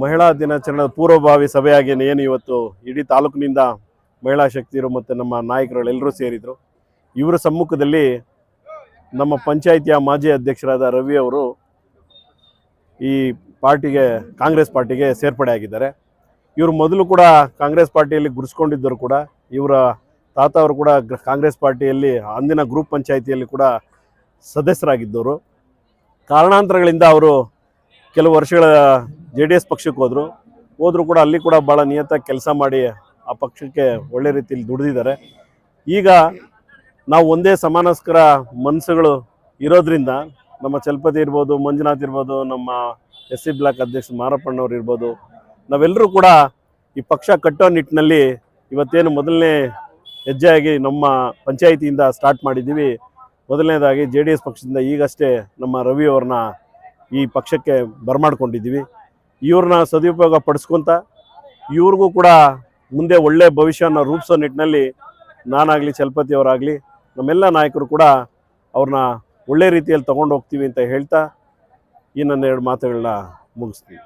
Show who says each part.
Speaker 1: ಮಹಿಳಾ ದಿನಾಚರಣೆ ಪೂರ್ವಭಾವಿ ಸಭೆಯಾಗಿ ಏನು ಇವತ್ತು ಇಡೀ ತಾಲೂಕಿನಿಂದ ಮಹಿಳಾ ಶಕ್ತಿಯರು ಮತ್ತು ನಮ್ಮ ನಾಯಕರುಗಳು ಎಲ್ಲರೂ ಸೇರಿದರು. ಇವರ ಸಮ್ಮುಖದಲ್ಲಿ ನಮ್ಮ ಪಂಚಾಯಿತಿಯ ಮಾಜಿ ಅಧ್ಯಕ್ಷರಾದ ರವಿ ಅವರು ಈ ಪಾರ್ಟಿಗೆ, ಕಾಂಗ್ರೆಸ್ ಪಾರ್ಟಿಗೆ ಸೇರ್ಪಡೆ ಆಗಿದ್ದಾರೆ. ಇವರು ಮೊದಲು ಕೂಡ ಕಾಂಗ್ರೆಸ್ ಪಾರ್ಟಿಯಲ್ಲಿ ಗುರುಸ್ಕೊಂಡಿದ್ದರು ಕೂಡ. ಇವರ ತಾತ ಅವರು ಕೂಡ ಕಾಂಗ್ರೆಸ್ ಪಾರ್ಟಿಯಲ್ಲಿ, ಅಂದಿನ ಗ್ರೂಪ್ ಪಂಚಾಯಿತಿಯಲ್ಲಿ ಕೂಡ ಸದಸ್ಯರಾಗಿದ್ದವರು. ಕಾರಣಾಂತರಗಳಿಂದ ಅವರು ಕೆಲವು ವರ್ಷಗಳ ಜೆ ಡಿ ಎಸ್ ಪಕ್ಷಕ್ಕೆ ಹೋದರು. ಹೋದರೂ ಕೂಡ ಅಲ್ಲಿ ಕೂಡ ಭಾಳ ನಿಯತ ಕೆಲಸ ಮಾಡಿ ಆ ಪಕ್ಷಕ್ಕೆ ಒಳ್ಳೆ ರೀತಿಯಲ್ಲಿ ದುಡಿದಿದ್ದಾರೆ. ಈಗ ನಾವು ಒಂದೇ ಸಮಾನಸ್ಕರ ಮನಸ್ಸುಗಳು ಇರೋದ್ರಿಂದ ನಮ್ಮ ಚಲಪತಿ ಇರ್ಬೋದು, ಮಂಜುನಾಥ್ ಇರ್ಬೋದು, ನಮ್ಮ ಎಸ್ ಸಿ ಬ್ಲಾಕ್ ಅಧ್ಯಕ್ಷ ಮಾರಪ್ಪಣ್ಣವ್ರು ಇರ್ಬೋದು, ನಾವೆಲ್ಲರೂ ಕೂಡ ಈ ಪಕ್ಷ ಕಟ್ಟೋ ನಿಟ್ಟಿನಲ್ಲಿ ಇವತ್ತೇನು ಮೊದಲನೇ ಹೆಜ್ಜೆಯಾಗಿ ನಮ್ಮ ಪಂಚಾಯಿತಿಯಿಂದ ಸ್ಟಾರ್ಟ್ ಮಾಡಿದ್ದೀವಿ. ಮೊದಲನೇದಾಗಿ ಜೆ ಡಿ ಎಸ್ ಪಕ್ಷದಿಂದ ಈಗಷ್ಟೇ ನಮ್ಮ ರವಿ ಅವ್ರನ್ನ ಈ ಪಕ್ಷಕ್ಕೆ ಬರಮಾಡ್ಕೊಂಡಿದ್ದೀವಿ. ಇವ್ರನ್ನ ಸದುಪಯೋಗ ಪಡಿಸ್ಕೊಂತ ಇವ್ರಿಗೂ ಕೂಡ ಮುಂದೆ ಒಳ್ಳೆ ಭವಿಷ್ಯನ ರೂಪಿಸೋ ನಿಟ್ಟಿನಲ್ಲಿ ನಾನಾಗಲಿ ಚಲಪತಿ ಅವರಾಗಲಿ ನಮ್ಮೆಲ್ಲ ನಾಯಕರು ಕೂಡ ಅವ್ರನ್ನ ಒಳ್ಳೆ ರೀತಿಯಲ್ಲಿ ತೊಗೊಂಡು ಹೋಗ್ತೀವಿ ಅಂತ ಹೇಳ್ತಾ ಈ ನನ್ನ ಎರಡು ಮಾತುಗಳನ್ನ ಮುಗಿಸ್ತೀನಿ.